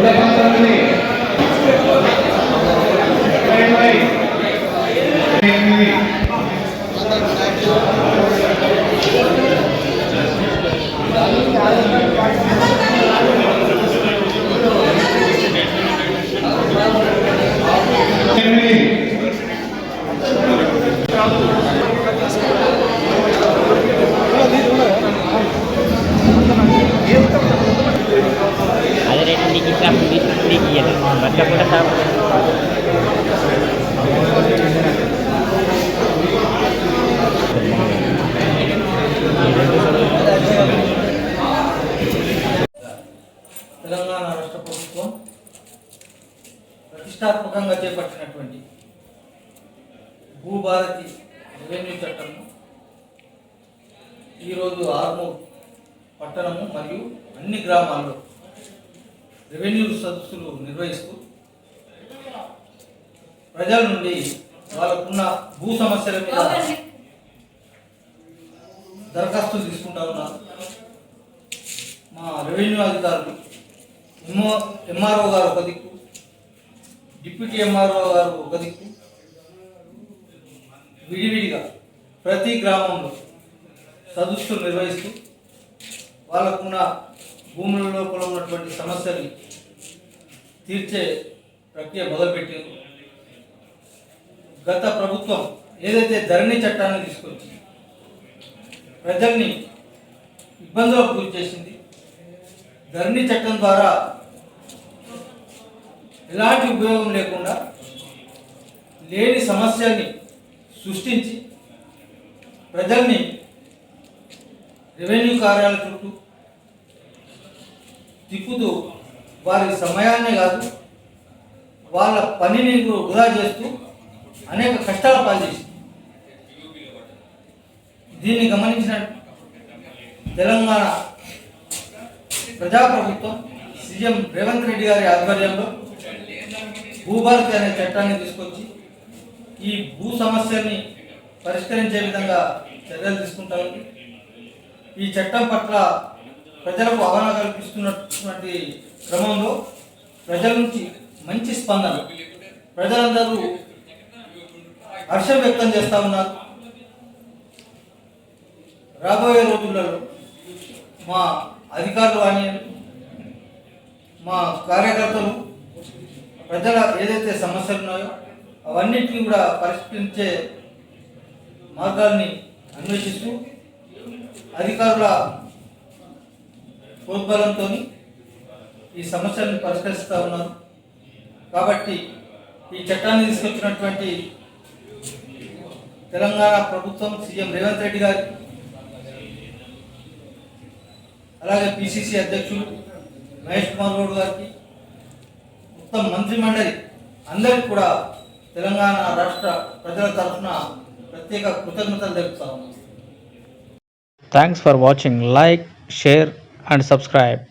అదే నీకు ఇట్లా నీకు నీకు ఇయ్యను బతకకుండా సాగు తెలంగాణ రాష్ట్ర ప్రభుత్వం ప్రతిష్టాత్మకంగా చేపట్టినటువంటి భూభారతి రెవెన్యూ చట్టము ఈరోజు ఆర్మూర్ పట్టణము మరియు అన్ని గ్రామాల్లో రెవెన్యూ సదస్సులు నిర్వహిస్తూ ప్రజల నుండి వాళ్ళకున్న భూ సమస్యల మీద దరఖాస్తులు తీసుకుంటా ఉన్నారు. మా రెవెన్యూ అధికారులు ఎంఓ ఎంఆర్ఓ గారు ఒక దిక్కు డిప్యూటీ ఎంఆర్ఓ గారు ఒక దిక్కు. విడివిడిగా ప్రతి గ్రామంలో సదస్సులు నిర్వహిస్తూ వాళ్ళకున్న భూముల లోపల ఉన్నటువంటి సమస్యలు తీర్చే ప్రక్రియ మొదలుపెట్టింది గత ప్రభుత్వం ఏదైతే ధరణి చట్టాన్ని తీసుకొచ్చి ప్రజల్ని ఇబ్బందులకు గురి చేసింది ధరణి చట్టం ద్వారా ఎలాంటి ఉపయోగం లేకుండా లేని సమస్యల్ని సృష్టించి ప్రజల్ని రెవెన్యూ కార్యాలయ చుట్టూ తిప్పుతూ వారి సమయాన్ని కాదు వాళ్ళ పనిని వృధా చేస్తూ అనేక కష్టాల పాల్చేసింది దీన్ని గమనించిన తెలంగాణ ప్రజాప్రభుత్వం సీఎం రేవంత్ రెడ్డి గారి ఆధ్వర్యంలో భూభారతి అనే చట్టాన్ని తీసుకొచ్చి ఈ భూ సమస్యని పరిష్కరించే విధంగా చర్యలు తీసుకుంటా ఉంది. ఈ చట్టం పట్ల ప్రజలకు అవగాహన కల్పిస్తున్నటువంటి క్రమంలో ప్రజల నుంచి మంచి స్పందన. ప్రజలందరూ హర్షం వ్యక్తం చేస్తూ ఉన్నారు. రాబోయే రోజులలో మా అధికారులు కానీ మా కార్యకర్తలు ప్రజల ఏదైతే సమస్యలు ఉన్నాయో అవన్నిటిని కూడా పరిష్కరించే మార్గాల్ని అన్వేషిస్తూ అధికారుల ప్రోద్బలంతో ఈ సమస్యలను పరిష్కరిస్తూ ఉన్నారు కాబట్టి ఈ చట్టాన్ని తీసుకొచ్చినటువంటి తెలంగాణ ప్రభుత్వం సీఎం రేవంత్ రెడ్డి గారి అలాగే పిసిసి అధ్యక్షులు మహేష్ కుమార్ గౌడ్ గారికి మొత్తం మంత్రిమండలి అందరికి కూడా తెలంగాణ రాష్ట్ర ప్రజల తరఫున ప్రత్యేక కృతజ్ఞతలు తెలుపుతా ఉన్నాం thanks for watching like share and subscribe.